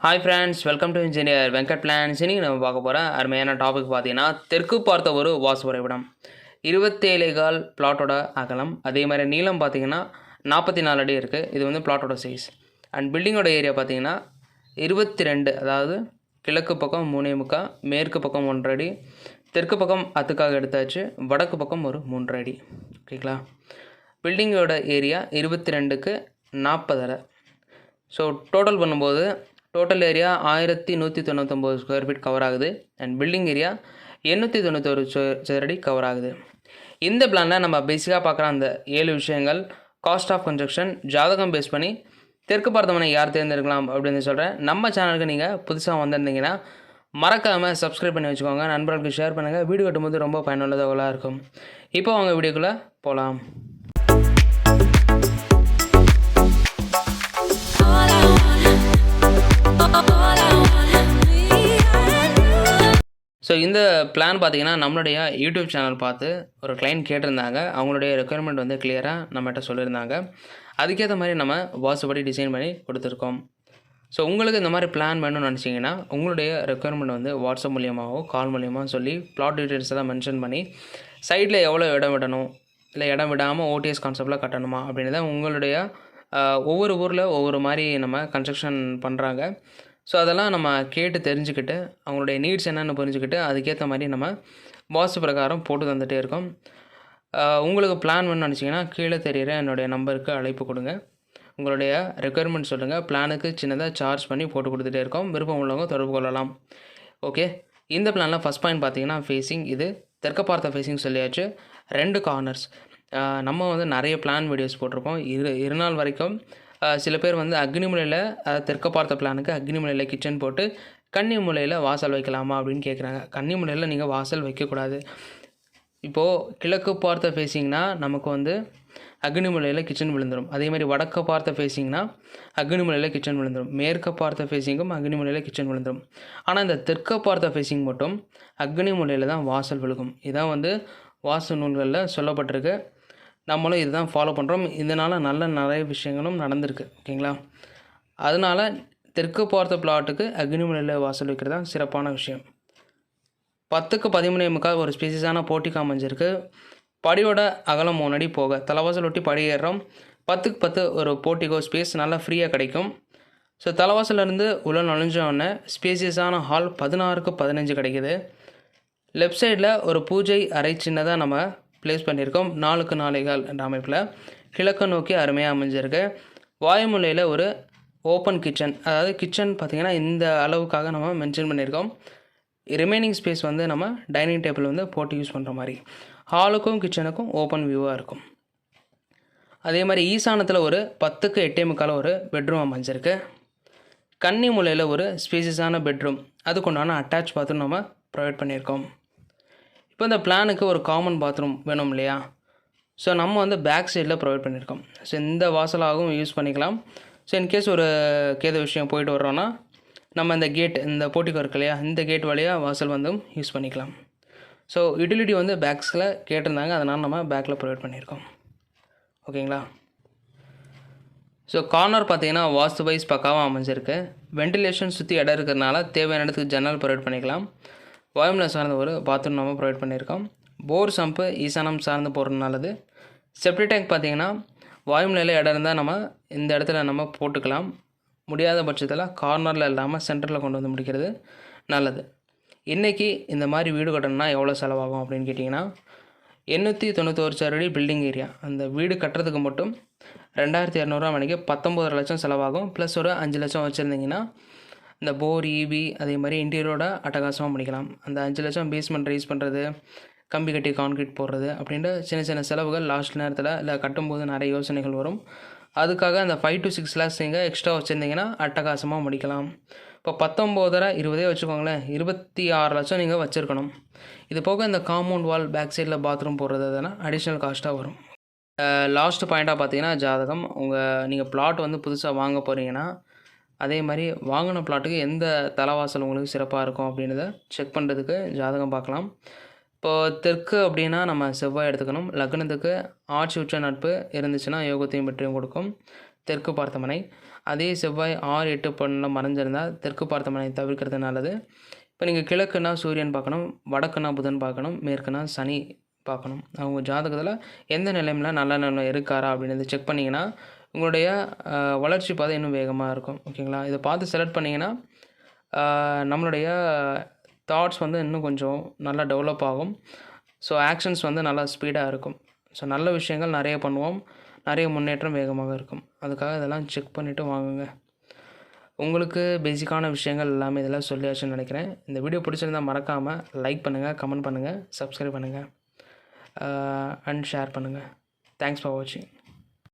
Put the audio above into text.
Hi friends welcome to engineer Venkat plans இன்னைக்கு நம்ம பார்க்க போகிற அருமையான டாபிக் பார்த்தீங்கன்னா தெற்கு பார்த்த ஒரு வாசு வரைபடம் இருபத்தேழு கால் பிளாட்டோட அகலம் அதே மாதிரி நீளம் பார்த்தீங்கன்னா நாற்பத்தி நாலு அடி இருக்குது இது வந்து பிளாட்டோட சைஸ் அண்ட் பில்டிங்கோட ஏரியா பார்த்தீங்கன்னா இருபத்தி ரெண்டு அதாவது கிழக்கு பக்கம் மூணே முக்கா மேற்கு பக்கம் ஒன்றரை அடி தெற்கு பக்கம் அதுக்காக எடுத்தாச்சு வடக்கு பக்கம் ஒரு மூன்றரை அடி. ஓகேங்களா? பில்டிங்கோட ஏரியா இருபத்தி ரெண்டுக்கு நாற்பதரை ஸோ டோட்டல் பண்ணும்போது டோட்டல் ஏரியா ஆயிரத்தி நூற்றி தொண்ணூத்தொம்பது ஸ்கொயர் ஃபீட் கவர் ஆகுது. அண்ட் பில்டிங் ஏரியா எண்ணூற்றி தொண்ணூத்தொரு சதுரடி கவர் ஆகுது. இந்த பிளானில் நம்ம பேசிக்காக பார்க்குற அந்த ஏழு விஷயங்கள் காஸ்ட் ஆஃப் கன்ஸ்ட்ரக்ஷன் ஜாதகம் பேஸ் பண்ணி தெற்கு பார்த்தவனை யார் தேர்ந்தெடுக்கலாம் அப்படின்னு சொல்கிறேன் நம்ம சேனலுக்கு நீங்கள் புதுசாக வந்திருந்தீங்கன்னா மறக்காமல் சப்ஸ்கிரைப் பண்ணி வச்சுக்கோங்க. நண்பர்களுக்கு ஷேர் பண்ணுங்கள் வீடியோ கட்டும்போது ரொம்ப பயனுள்ளதாக இருக்கும். இப்போ அவங்க வீடியோக்குள்ளே போகலாம் ஸோ இந்த பிளான் பார்த்தீங்கன்னா நம்மளுடைய யூடியூப் சேனல் பார்த்து ஒரு கிளைண்ட் கேட்டிருந்தாங்க. அவங்களுடைய ரெக்குயர்மெண்ட் வந்து கிளியராக நம்மகிட்ட சொல்லியிருந்தாங்க அதுக்கேற்ற மாதிரி நம்ம வாசுபடி டிசைன் பண்ணி கொடுத்துருக்கோம். ஸோ உங்களுக்கு இந்த மாதிரி பிளான் வேணும்னு நினச்சிங்கன்னா உங்களுடைய ரெக்குயர்மெண்ட் வந்து வாட்ஸ்அப் மூலியமாகவோ கால் மூலியமாக சொல்லி பிளாட் டீட்டெயில்ஸ் எல்லாம் மென்ஷன் பண்ணி சைடில் எவ்வளோ இடம் விடணும் இல்லை இடம் விடாமல் ஓடிஎஸ் கான்செப்டில் கட்டணுமா அப்படின்னு தான் உங்களுடைய ஒவ்வொரு ஊரில் ஒவ்வொரு மாதிரி நம்ம கன்ஸ்ட்ரக்ஷன் பண்ணுறாங்க ஸோ அதெல்லாம் நம்ம கேட்டு தெரிஞ்சுக்கிட்டு அவங்களுடைய நீட்ஸ் என்னென்னு புரிஞ்சுக்கிட்டு அதுக்கேற்ற மாதிரி நம்ம வாஸ்து பிரகாரம் போட்டு தந்துகிட்டே இருக்கோம். உங்களுக்கு பிளான் வேணும்னு நினச்சிங்கன்னா கீழே தெரியிற என்னுடைய நம்பருக்கு அழைப்பு கொடுங்க. உங்களுடைய ரெக்குயர்மெண்ட் சொல்லுங்கள் பிளானுக்கு சின்னதாக சார்ஜ் பண்ணி போட்டு கொடுத்துட்டே இருக்கோம். விருப்பம் உள்ளவங்க தொடர்பு கொள்ளலாம். ஓகே இந்த பிளானில் ஃபஸ்ட் பாயிண்ட் பார்த்தீங்கன்னா ஃபேஸிங் இது தெற்க பார்த்த ஃபேஸிங் சொல்லியாச்சு. ரெண்டு கார்னர்ஸ் நம்ம வந்து நிறைய பிளான் வீடியோஸ் போட்டிருக்கோம். இரு இரு நாள் வரைக்கும் சில பேர் வந்து அக்னிமலையில் தெற்க பார்த்த பிளானுக்கு அக்னிமலையில் கிச்சன் போட்டு கன்னிமலையில் வாசல் வைக்கலாமா அப்படின்னு கேட்குறாங்க கன்னிமலையில் நீங்கள் வாசல் வைக்கக்கூடாது. இப்போது கிழக்கு பார்த்த ஃபேஸிங்னா நமக்கு வந்து அக்னிமலையில் கிச்சன் விழுந்துடும் அதே மாதிரி வடக்க பார்த்த ஃபேஸிங்னா அக்னிமலையில் கிச்சன் விழுந்துடும் மேற்க பார்த்த ஃபேஸிங்கும் அக்னிமலையில் கிச்சன் விழுந்துடும் ஆனால் இந்த தெற்க பார்த்த ஃபேஸிங் மட்டும் அக்னிமலையில் தான் வாசல் விழுகும். இதான் வந்து வாசல் நூல்களில் சொல்லப்பட்டிருக்கு. நம்மளும் இதுதான் ஃபாலோ பண்ணுறோம் இதனால் நல்ல நிறைய விஷயங்களும் நடந்திருக்கு. ஓகேங்களா? அதனால் தெற்கு பார்த்த பிளாட்டுக்கு அக்னிமலையில் வாசல் வைக்கிறது தான் சிறப்பான விஷயம். பத்துக்கு பதிமூணே முக்கால் ஒரு ஸ்பீசிஸான போட்டி அமைஞ்சிருக்கு படியோட அகலம் மூணு அடி போக தலைவாசல் ஒட்டி படி ஏறுறோம். பத்துக்கு பத்து ஒரு போட்டிக்கோ ஸ்பேஸ் நல்லா ஃப்ரீயாக கிடைக்கும். ஸோ தலைவாசலேருந்து உள்ள நுழைஞ்சோடனே ஸ்பேசியஸான ஹால் பதினாறுக்கு பதினஞ்சு கிடைக்குது. லெஃப்ட் சைடில் ஒரு பூஜை அறை சின்னதாக நம்ம ப்ளேஸ் பண்ணியிருக்கோம். நாலுக்கு நாளைகள் என்ற அமைப்பில். கிழக்கு நோக்கி அருமையாக அமைஞ்சிருக்கு. வாயுமூலையில் ஒரு ஓப்பன் கிச்சன் அதாவது கிச்சன் பார்த்திங்கன்னா இந்த அளவுக்காக நம்ம மென்ஷன் பண்ணியிருக்கோம். ரிமைனிங் ஸ்பேஸ் வந்து நம்ம டைனிங் டேபிள் வந்து போட்டு யூஸ் பண்ணுற மாதிரி. ஹாலுக்கும் கிச்சனுக்கும் ஓப்பன் வியூவாக இருக்கும். அதே மாதிரி ஈசானத்தில் ஒரு பத்துக்கு எட்டே முக்கால் ஒரு பெட்ரூம் அமைஞ்சிருக்கு. கன்னி மூலையில் ஒரு ஸ்பேசியஸான பெட்ரூம் அதுக்குண்டான அட்டாச் பாத்ரூம் நம்ம ப்ரொவைட் பண்ணியிருக்கோம். இப்போ இந்த பிளானுக்கு ஒரு காமன் பாத்ரூம் வேணும் இல்லையா? ஸோ நம்ம வந்து பேக் சைடில் ப்ரொவைட் பண்ணியிருக்கோம். ஸோ இந்த வாசலாகவும் யூஸ் பண்ணிக்கலாம். ஸோ இன்கேஸ் ஒரு கேத விஷயம் போயிட்டு வர்றோன்னா நம்ம இந்த கேட் இந்த போட்டிக்கு இருக்கு இல்லையா? இந்த கேட் வழியாக வாசல் வந்து யூஸ் பண்ணிக்கலாம். ஸோ யூட்டிலிட்டி வந்து பேக்ஸில் கேட்டிருந்தாங்க. அதனால் நம்ம பேக்கில் ப்ரொவைட் பண்ணியிருக்கோம். ஓகேங்களா? ஸோ கார்னர் பார்த்தீங்கன்னா வாஸ்து வைஸ் பக்காவாக அமைஞ்சிருக்கு. வென்டிலேஷன் சுற்றி இடம் இருக்கிறதுனால தேவையான இடத்துக்கு ஜன்னல் ப்ரொவைட் பண்ணிக்கலாம். வாயுமலை சார்ந்த ஒரு பாத்ரூம் நம்ம ப்ரொவைட் பண்ணியிருக்கோம். போர் சம்பு ஈசானம் சார்ந்து போடுறது நல்லது. செப்டி டேங்க் பார்த்தீங்கன்னா வாயுமலையில் இடம் இருந்தால் நம்ம இந்த இடத்துல நம்ம போட்டுக்கலாம். முடியாத பட்சத்தில் கார்னரில் இல்லாமல் சென்டரில் கொண்டு வந்து முடிக்கிறது நல்லது. இன்றைக்கி இந்த மாதிரி வீடு கட்டணும்னா எவ்வளோ செலவாகும் அப்படின்னு கேட்டிங்கன்னா எண்ணூற்றி தொண்ணூத்தோரு சதுரடி பில்டிங் ஏரியா அந்த வீடு கட்டுறதுக்கு மட்டும் ரெண்டாயிரத்தி இரநூறுவா மணிக்கு பத்தொம்பது லட்சம் செலவாகும். ப்ளஸ் ஒரு அஞ்சு லட்சம் வச்சுருந்தீங்கன்னா இந்த போர் ஈபி அதே மாதிரி இன்டீரியரோட அட்டகாசமாக முடிக்கலாம் அந்த அஞ்சு லட்சம் பேஸ்மெண்ட் ரைஸ் பண்ணுறது கம்பி கட்டி கான்கிரீட் போடுறது அப்படின்ற சின்ன சின்ன செலவுகள் லாஸ்ட் நேரத்தில் இல்லை கட்டும்போது நிறைய யோசனைகள் வரும். அதுக்காக அந்த ஃபைவ் டு சிக்ஸ் லேக்ஸ் நீங்கள் எக்ஸ்ட்ரா வச்சுருந்தீங்கன்னா அட்டகாசமாக முடிக்கலாம். இப்போ பத்தொம்போதரை இருபதே வச்சுக்கோங்களேன் இருபத்தி ஆறு லட்சம் நீங்கள் வச்சுருக்கணும். இது போக இந்த காம்பவுண்ட் வால் பேக் சைடில் பாத்ரூம் போடுறது அதெல்லாம் அடிஷ்னல் காஸ்ட்டாக வரும். லாஸ்ட் பாயிண்ட்டாக பார்த்தீங்கன்னா ஜாதகம். உங்கள் நீங்கள் பிளாட் வந்து புதுசாக வாங்க போகிறீங்கன்னா அதே மாதிரி வாங்கின பிளாட்டுக்கு எந்த தலைவாசல் உங்களுக்கு சிறப்பாக இருக்கும் அப்படின்றத செக் பண்ணுறதுக்கு ஜாதகம் பார்க்கலாம். இப்போது தெற்கு அப்படின்னா நம்ம செவ்வாய் எடுத்துக்கணும். லக்னத்துக்கு ஆட்சி உச்ச நட்பு இருந்துச்சுன்னா யோகத்தையும் வெற்றியும் கொடுக்கும். தெற்கு பார்த்தமனை. அதே செவ்வாய் ஆறு எட்டு பொண்ணில் மறைஞ்சிருந்தால் தெற்கு பார்த்தமனை தவிர்க்கிறது நல்லது. இப்போ நீங்கள் கிழக்குன்னா சூரியன் பார்க்கணும். வடக்குனா புதன் பார்க்கணும். மேற்குனா சனி பார்க்கணும். அவங்க ஜாதகத்தில் எந்த நிலைமையில் நல்ல நிலைமை இருக்காரா அப்படின்றத செக் பண்ணிங்கன்னா உங்களுடைய வளர்ச்சி பாதை இன்னும் வேகமாக இருக்கும். ஓகேங்களா? இதை பார்த்து செலக்ட் பண்ணிங்கன்னா நம்மளுடைய தாட்ஸ் வந்து இன்னும் கொஞ்சம் நல்லா டெவலப் ஆகும். ஸோ ஆக்ஷன்ஸ் வந்து நல்லா ஸ்பீடாக இருக்கும். ஸோ நல்ல விஷயங்கள் நிறைய பண்ணுவோம். நிறைய முன்னேற்றம் வேகமாக இருக்கும். அதுக்காக இதெல்லாம் செக் பண்ணிவிட்டு வாங்குங்க. உங்களுக்கு பேசிக்கான விஷயங்கள் எல்லாமே இதெல்லாம் சொல்லியாச்சுன்னு நினைக்கிறேன். இந்த வீடியோ பிடிச்சிருந்தா மறக்காமல் லைக் பண்ணுங்கள் கமெண்ட் பண்ணுங்கள் சப்ஸ்கிரைப் பண்ணுங்கள் அண்ட் ஷேர் பண்ணுங்கள் தேங்க்ஸ் ஃபார் வாட்சிங்